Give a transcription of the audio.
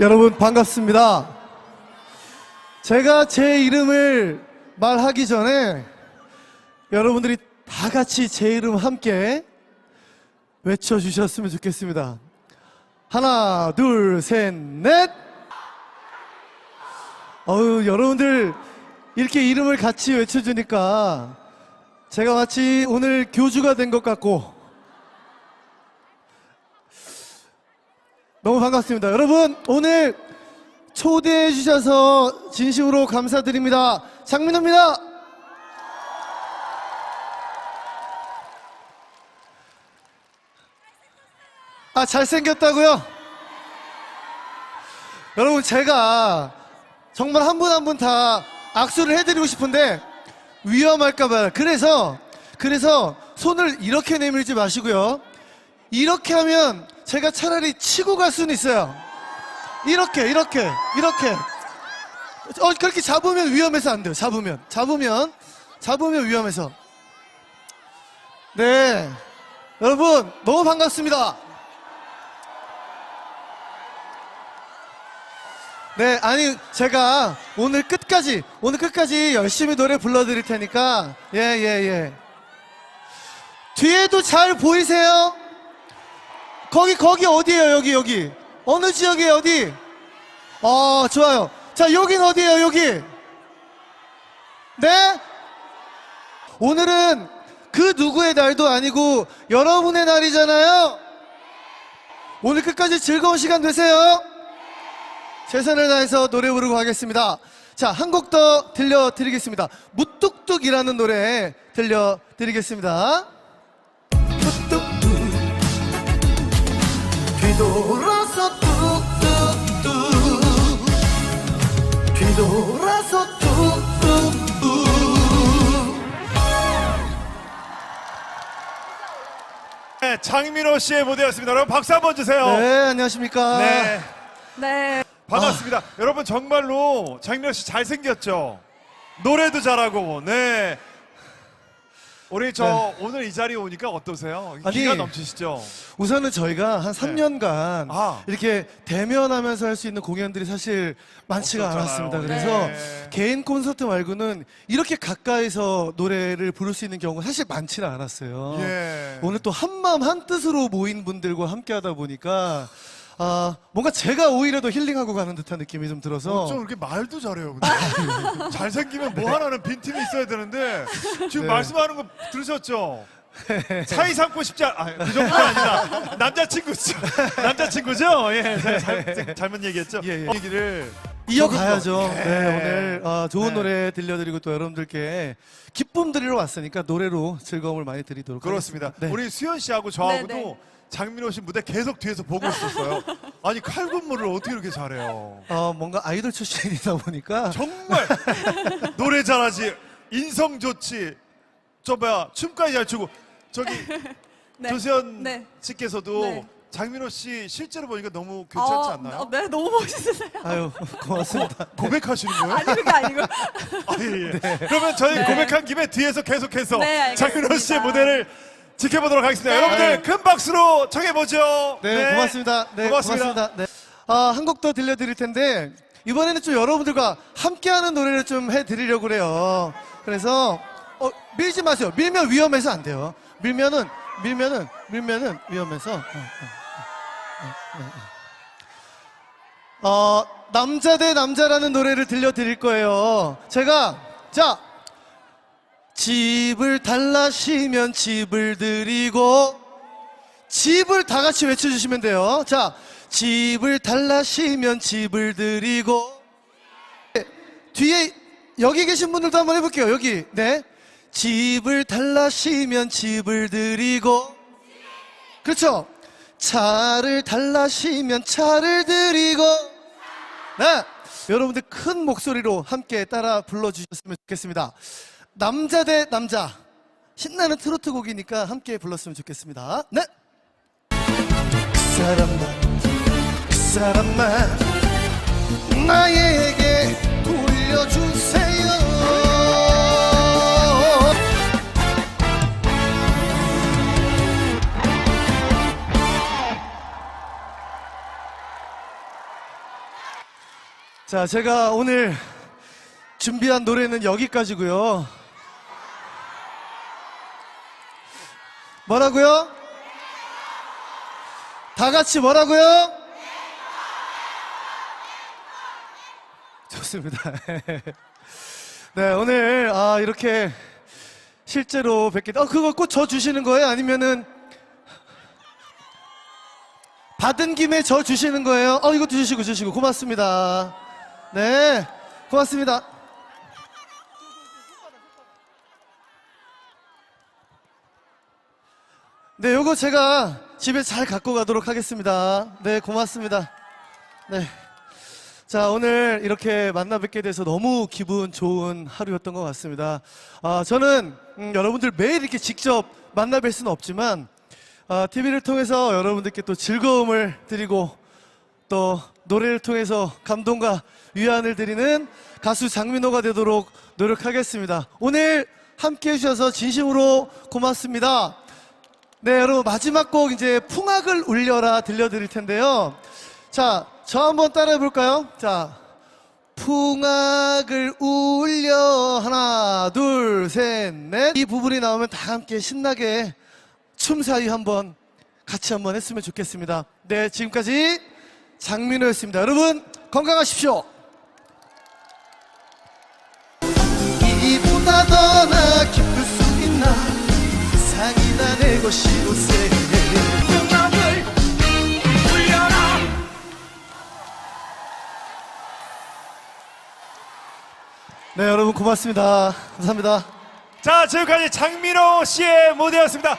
여러분 반갑습니다. 제가 제 이름을 말하기 전에 여러분들이 다 같이 제 이름 함께 외쳐주셨으면 좋겠습니다. 하나, 둘, 셋, 넷! 어우, 여러분들 이렇게 이름을 같이 외쳐주니까 제가 마치 오늘 교주가 된 것 같고 너무 반갑습니다. 여러분, 오늘 초대해 주셔서 진심으로 감사드립니다. 장민호입니다. 아, 잘생겼다고요? 여러분, 제가 정말 한 분 한 분 다 악수를 해드리고 싶은데 위험할까봐요. 그래서, 그래서 손을 이렇게 내밀지 마시고요. 이렇게 하면 제가 차라리 치고 갈 수는 있어요. 이렇게, 이렇게, 이렇게. 어, 그렇게 잡으면 위험해서 안 돼요. 잡으면. 잡으면. 잡으면 위험해서. 네. 여러분, 너무 반갑습니다. 네, 아니, 제가 오늘 끝까지, 오늘 끝까지 열심히 노래 불러드릴 테니까, 예, 예, 예. 뒤에도 잘 보이세요? 거기, 거기 어디예요, 여기, 여기? 어느 지역이에요, 어디? 어, 좋아요. 자, 여긴 어디예요, 여기? 네? 오늘은 그 누구의 날도 아니고 여러분의 날이잖아요? 오늘 끝까지 즐거운 시간 되세요. 최선을 다해서 노래 부르고 가겠습니다. 자, 한 곡 더 들려드리겠습니다. 무뚝뚝이라는 노래 들려드리겠습니다. 뒤돌아서 뚝뚝뚝 뒤돌아서 뚝뚝뚝 네, 장민호 씨의 무대였습니다. 여러분 박수 한번 주세요. 네, 안녕하십니까. 네, 네. 반갑습니다. 여러분 정말로 장민호 씨 잘생겼죠? 노래도 잘하고, 네. 우리 저 오늘 이 자리에 오니까 어떠세요? 아니, 기가 넘치시죠? 우선은 저희가 한 3년간 아. 이렇게 대면하면서 할 수 있는 공연들이 사실 많지가 없었잖아요. 않았습니다. 그래서 네. 개인 콘서트 말고는 이렇게 가까이서 노래를 부를 수 있는 경우가 사실 많지는 않았어요. 예. 오늘 또 한마음 한뜻으로 모인 분들과 함께 하다 보니까 아, 뭔가 제가 오히려 더 힐링하고 가는 듯한 느낌이 좀 들어서 좀 이렇게 말도 잘해요. 근데. 잘생기면 뭐 하나는 빈틈이 있어야 되는데 지금 네. 말씀하는 거 들으셨죠? 사이 삼고 싶지 않... 아, 그 정도는 아니다. 남자친구죠. 남자친구죠? 예, 잘, 잘 못 얘기했죠? 예, 예. 얘기를 이어가야죠. 네, 예. 오늘 어, 좋은 네. 노래 들려드리고 또 여러분들께 기쁨 드리러 왔으니까 노래로 즐거움을 많이 드리도록 그렇습니다. 하겠습니다. 네. 우리 수현 씨하고 저하고도 네, 네. 장민호 씨 무대 계속 뒤에서 보고 있었어요. 아니 칼군무를 어떻게 이렇게 잘해요? 어, 뭔가 아이돌 출신이다 보니까 정말 노래 잘하지, 인성 좋지, 저 뭐야 춤까지 잘 추고 저기 네. 조수현 네. 씨께서도 네. 장민호 씨 실제로 보니까 너무 괜찮지 어, 않나요? 어, 네, 너무 멋있으세요. 아유 고맙습니다. 고백하시는 거예요? 아니, 그게 아니고. 아, 예, 예. 그러면 저희 네. 고백한 김에 뒤에서 계속해서 네, 알겠습니다. 장민호 씨의 무대를 지켜보도록 하겠습니다. 네. 여러분들 큰 박수로 청해보죠. 네, 고맙습니다. 네, 고맙습니다. 고맙습니다. 네. 아, 한 곡 더 들려드릴 텐데 이번에는 좀 여러분들과 함께하는 노래를 좀 해드리려고 그래요. 그래서 어, 밀지 마세요. 밀면 위험해서 안 돼요. 밀면은 밀면은 밀면은 위험해서. 어, 어, 어, 어, 어. 어, 남자 대 남자라는 노래를 들려드릴 거예요. 제가 자 집을 달라시면 집을 드리고 집을 다 같이 외쳐주시면 돼요. 자, 집을 달라시면 집을 드리고 네, 뒤에 여기 계신 분들도 한번 해볼게요. 여기 네, 집을 달라시면 집을 드리고 그렇죠. 차를 달라시면 차를 드리고 네, 여러분들 큰 목소리로 함께 따라 불러주셨으면 좋겠습니다. 남자 대 남자 신나는 트로트 곡이니까 함께 불렀으면 좋겠습니다. 네. 그 사람만 그 사람만 나에게 돌려주세요 자, 제가 오늘 준비한 노래는 여기까지고요. 뭐라고요? 다 같이 뭐라고요? 좋습니다. 네, 오늘 아 이렇게 실제로 뵙게 어 그거 꼭 저 주시는 거예요? 아니면은 받은 김에 저 주시는 거예요? 어 이것도 주시고 주시고 고맙습니다. 네, 고맙습니다. 네, 요거 제가 집에 잘 갖고 가도록 하겠습니다. 네, 고맙습니다. 네. 자, 오늘 이렇게 만나 뵙게 돼서 너무 기분 좋은 하루였던 것 같습니다. 아, 저는 음, 여러분들 매일 이렇게 직접 만나 뵐 수는 없지만, 아, TV를 통해서 여러분들께 또 즐거움을 드리고, 또 노래를 통해서 감동과 위안을 드리는 가수 장민호가 되도록 노력하겠습니다. 오늘 함께 해주셔서 진심으로 고맙습니다. 네, 여러분 마지막 곡 이제 풍악을 울려라 들려드릴 텐데요. 자, 저 한번 따라해 볼까요? 자, 풍악을 울려 하나, 둘, 셋, 넷. 이 부분이 나오면 다 함께 신나게 춤 사이 한번 같이 한번 했으면 좋겠습니다. 네, 지금까지 장민호였습니다. 여러분 건강하십시오. 것이로세 풍악을 울려라 네 여러분 고맙습니다 감사합니다 자, 지금까지 장민호 씨의 무대였습니다.